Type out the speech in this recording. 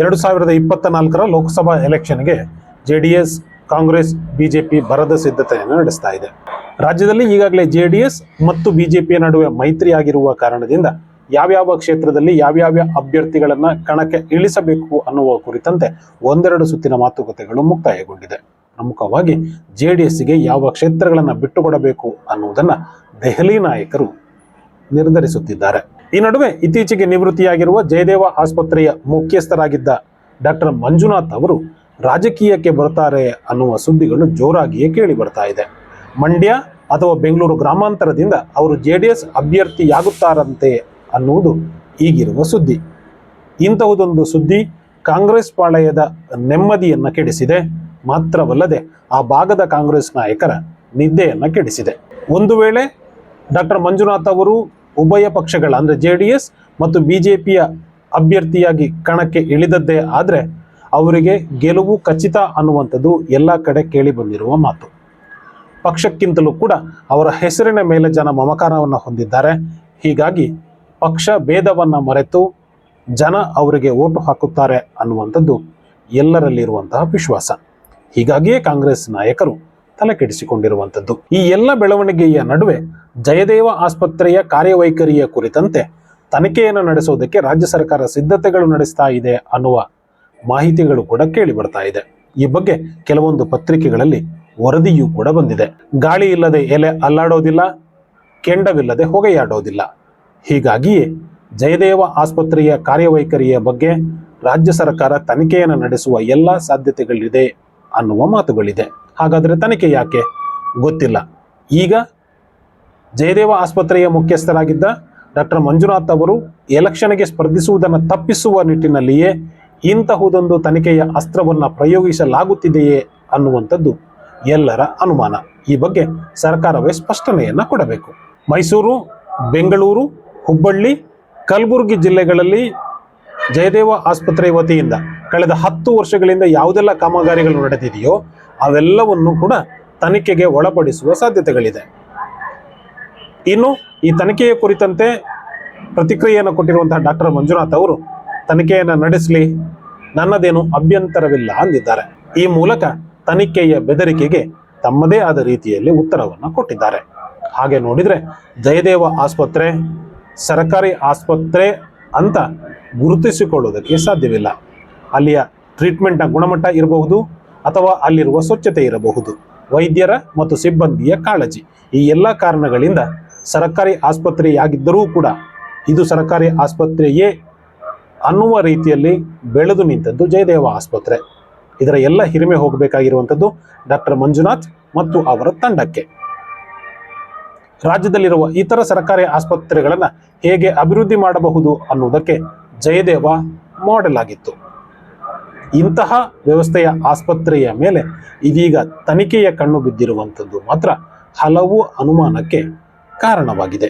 ಎರಡು ಸಾವಿರದ ಇಪ್ಪತ್ತ ನಾಲ್ಕರ ಲೋಕಸಭಾ ಎಲೆಕ್ಷನ್ಗೆ J D S Congress, BJP ಬರದ ಸಿದ್ಧತೆಯನ್ನು ನಡೆಸ್ತಾ ಇದೆ. ರಾಜ್ಯದಲ್ಲಿ ಈಗಾಗಲೇ ಜೆ ಡಿ ಎಸ್ ಮತ್ತು ಬಿಜೆಪಿಯ ನಡುವೆ ಮೈತ್ರಿ ಆಗಿರುವ ಕಾರಣದಿಂದ ಯಾವ್ಯಾವ ಕ್ಷೇತ್ರದಲ್ಲಿ ಯಾವ್ಯಾವ ಅಭ್ಯರ್ಥಿಗಳನ್ನ ಕಣಕ್ಕೆ ಇಳಿಸಬೇಕು ಅನ್ನುವ ಕುರಿತಂತೆ ಒಂದೆರಡು ಸುತ್ತಿನ ಮಾತುಕತೆಗಳು ಮುಕ್ತಾಯಗೊಂಡಿದೆ. ಪ್ರಮುಖವಾಗಿ ಜೆ ಡಿ ಎಸ್ಗೆ ಯಾವ ಕ್ಷೇತ್ರಗಳನ್ನು ಬಿಟ್ಟುಕೊಡಬೇಕು ಅನ್ನುವುದನ್ನು ದೆಹಲಿ ನಾಯಕರು ನಿರ್ಧರಿಸುತ್ತಿದ್ದಾರೆ. ಈ ನಡುವೆ ಇತ್ತೀಚೆಗೆ ನಿವೃತ್ತಿಯಾಗಿರುವ ಜಯದೇವ ಆಸ್ಪತ್ರೆಯ ಮುಖ್ಯಸ್ಥರಾಗಿದ್ದ ಡಾಕ್ಟರ್ ಮಂಜುನಾಥ್ ಅವರು ರಾಜಕೀಯಕ್ಕೆ ಬರುತ್ತಾರೆ ಅನ್ನುವ ಸುದ್ದಿಗಳು ಜೋರಾಗಿಯೇ ಕೇಳಿ ಬರ್ತಾ ಇದೆ. ಮಂಡ್ಯ ಅಥವಾ ಬೆಂಗಳೂರು ಗ್ರಾಮಾಂತರದಿಂದ ಅವರು ಜೆ ಡಿ ಎಸ್ ಅಭ್ಯರ್ಥಿಯಾಗುತ್ತಾರಂತೆ ಅನ್ನುವುದು ಈಗಿರುವ ಸುದ್ದಿ. ಇಂತಹುದೊಂದು ಸುದ್ದಿ ಕಾಂಗ್ರೆಸ್ ಪಾಳಯದ ನೆಮ್ಮದಿಯನ್ನ ಕೆಡಿಸಿದೆ. ಮಾತ್ರವಲ್ಲದೆ ಆ ಭಾಗದ ಕಾಂಗ್ರೆಸ್ ನಾಯಕರ ನಿದ್ದೆಯನ್ನ ಕೆಡಿಸಿದೆ. ಒಂದು ವೇಳೆ ಡಾಕ್ಟರ್ ಮಂಜುನಾಥ್ ಅವರು ಉಭಯ ಪಕ್ಷಗಳ ಅಂದರೆ ಜೆ ಡಿ ಎಸ್ ಮತ್ತು ಬಿಜೆಪಿಯ ಅಭ್ಯರ್ಥಿಯಾಗಿ ಕಣಕ್ಕೆ ಇಳಿದದ್ದೇ ಆದರೆ ಅವರಿಗೆ ಗೆಲುವು ಖಚಿತ ಅನ್ನುವಂಥದ್ದು ಎಲ್ಲ ಕಡೆ ಕೇಳಿ ಬಂದಿರುವ ಮಾತು. ಪಕ್ಷಕ್ಕಿಂತಲೂ ಕೂಡ ಅವರ ಹೆಸರಿನ ಮೇಲೆ ಜನ ಮಮಕಾರವನ್ನು ಹೊಂದಿದ್ದಾರೆ. ಹೀಗಾಗಿ ಪಕ್ಷ ಭೇದವನ್ನು ಮರೆತು ಜನ ಅವರಿಗೆ ಓಟು ಹಾಕುತ್ತಾರೆ ಅನ್ನುವಂಥದ್ದು ಎಲ್ಲರಲ್ಲಿರುವಂತಹ ವಿಶ್ವಾಸ. ಹೀಗಾಗಿಯೇ ಕಾಂಗ್ರೆಸ್ ನಾಯಕರು ತಲೆ ಕೆಡಿಸಿಕೊಂಡಿರುವಂಥದ್ದು ಈ ಎಲ್ಲ ಬೆಳವಣಿಗೆಯ ನಡುವೆ ಜಯದೇವ ಆಸ್ಪತ್ರೆಯ ಕಾರ್ಯವೈಖರಿಯ ಕುರಿತಂತೆ ತನಿಖೆಯನ್ನು ನಡೆಸುವುದಕ್ಕೆ ರಾಜ್ಯ ಸರ್ಕಾರ ಸಿದ್ಧತೆಗಳು ನಡೆಸ್ತಾ ಇದೆ ಅನ್ನುವ ಮಾಹಿತಿಗಳು ಕೂಡ ಕೇಳಿ ಬರ್ತಾ ಇದೆ. ಈ ಬಗ್ಗೆ ಕೆಲವೊಂದು ಪತ್ರಿಕೆಗಳಲ್ಲಿ ವರದಿಯೂ ಕೂಡ ಬಂದಿದೆ. ಗಾಳಿ ಇಲ್ಲದೆ ಎಲೆ ಅಲ್ಲಾಡೋದಿಲ್ಲ, ಕೆಂಡವಿಲ್ಲದೆ ಹೊಗೆಯಾಡೋದಿಲ್ಲ. ಹೀಗಾಗಿಯೇ ಜಯದೇವ ಆಸ್ಪತ್ರೆಯ ಕಾರ್ಯವೈಖರಿಯ ಬಗ್ಗೆ ರಾಜ್ಯ ಸರ್ಕಾರ ತನಿಖೆಯನ್ನು ನಡೆಸುವ ಎಲ್ಲ ಸಾಧ್ಯತೆಗಳಿದೆ ಅನ್ನುವ ಮಾತುಗಳಿದೆ. ಹಾಗಾದರೆ ತನಿಖೆ ಯಾಕೆ? ಗೊತ್ತಿಲ್ಲ. ಈಗ ಜಯದೇವ ಆಸ್ಪತ್ರೆಯ ಮುಖ್ಯಸ್ಥರಾಗಿದ್ದ ಡಾಕ್ಟರ್ ಮಂಜುನಾಥ್ ಅವರು ಎಲೆಕ್ಷನ್ಗೆ ಸ್ಪರ್ಧಿಸುವುದನ್ನು ತಪ್ಪಿಸುವ ನಿಟ್ಟಿನಲ್ಲಿಯೇ ಇಂತಹುದೊಂದು ತನಿಖೆಯ ಅಸ್ತ್ರವನ್ನು ಪ್ರಯೋಗಿಸಲಾಗುತ್ತಿದೆಯೇ ಅನ್ನುವಂಥದ್ದು ಎಲ್ಲರ ಅನುಮಾನ. ಈ ಬಗ್ಗೆ ಸರ್ಕಾರವೇ ಸ್ಪಷ್ಟನೆಯನ್ನು ಕೊಡಬೇಕು. ಮೈಸೂರು, ಬೆಂಗಳೂರು, ಹುಬ್ಬಳ್ಳಿ, ಕಲಬುರಗಿ ಜಿಲ್ಲೆಗಳಲ್ಲಿ ಜಯದೇವ ಆಸ್ಪತ್ರೆ ವತಿಯಿಂದ ಕಳೆದ ಹತ್ತು ವರ್ಷಗಳಿಂದ ಯಾವುದೆಲ್ಲ ಕಾಮಗಾರಿಗಳು ನಡೆದಿದೆಯೋ ಅವೆಲ್ಲವನ್ನು ಕೂಡ ತನಿಖೆಗೆ ಒಳಪಡಿಸುವ ಸಾಧ್ಯತೆಗಳಿದೆ. ಇನ್ನು ಈ ತನಿಖೆಯ ಕುರಿತಂತೆ ಪ್ರತಿಕ್ರಿಯೆಯನ್ನು ಕೊಟ್ಟಿರುವಂತಹ ಡಾಕ್ಟರ್ ಮಂಜುನಾಥ್ ಅವರು, ತನಿಖೆಯನ್ನು ನಡೆಸಲಿ, ನನ್ನದೇನು ಅಭ್ಯಂತರವಿಲ್ಲ ಅಂದಿದ್ದಾರೆ. ಈ ಮೂಲಕ ತನಿಖೆಯ ಬೆದರಿಕೆಗೆ ತಮ್ಮದೇ ಆದ ರೀತಿಯಲ್ಲಿ ಉತ್ತರವನ್ನು ಕೊಟ್ಟಿದ್ದಾರೆ. ಹಾಗೆ ನೋಡಿದರೆ ಜಯದೇವ ಆಸ್ಪತ್ರೆ, ಸರ್ಕಾರಿ ಆಸ್ಪತ್ರೆ ಅಂತ ಗುರುತಿಸಿಕೊಳ್ಳುವುದಕ್ಕೆ ಸಾಧ್ಯವಿಲ್ಲ. ಅಲ್ಲಿಯ ಟ್ರೀಟ್ಮೆಂಟ್ನ ಗುಣಮಟ್ಟ ಇರಬಹುದು ಅಥವಾ ಅಲ್ಲಿರುವ ಸ್ವಚ್ಛತೆ ಇರಬಹುದು. ವೈದ್ಯರ ಮತ್ತು ಸಿಬ್ಬಂದಿಯ ಕಾಳಜಿ ಈ ಎಲ್ಲ ಕಾರಣಗಳಿಂದ ಸರ್ಕಾರಿ ಆಸ್ಪತ್ರೆಯಾಗಿದ್ದರೂ ಕೂಡ ಇದು ಸರ್ಕಾರಿ ಆಸ್ಪತ್ರೆಯೇ ಅನ್ನುವ ರೀತಿಯಲ್ಲಿ ಬೆಳೆದು ನಿಂತದ್ದು ಜಯದೇವ ಆಸ್ಪತ್ರೆ. ಇದರ ಎಲ್ಲ ಹಿರಿಮೆ ಹೋಗಬೇಕಾಗಿರುವಂಥದ್ದು ಡಾಕ್ಟರ್ ಮಂಜುನಾಥ್ ಮತ್ತು ಅವರ ತಂಡಕ್ಕೆ. ರಾಜ್ಯದಲ್ಲಿರುವ ಇತರ ಸರ್ಕಾರಿ ಆಸ್ಪತ್ರೆಗಳನ್ನು ಹೇಗೆ ಅಭಿವೃದ್ಧಿ ಮಾಡಬಹುದು ಅನ್ನುವುದಕ್ಕೆ ಜಯದೇವ ಮಾಡೆಲ್ ಆಗಿತ್ತು. ಇಂತಹ ವ್ಯವಸ್ಥೆಯ ಆಸ್ಪತ್ರೆಯ ಮೇಲೆ ಇದೀಗ ತನಿಖೆಯ ಕಣ್ಣು ಬಿದ್ದಿರುವಂಥದ್ದು ಮಾತ್ರ ಹಲವು ಅನುಮಾನಕ್ಕೆ ಕಾರಣವಾಗಿದೆ.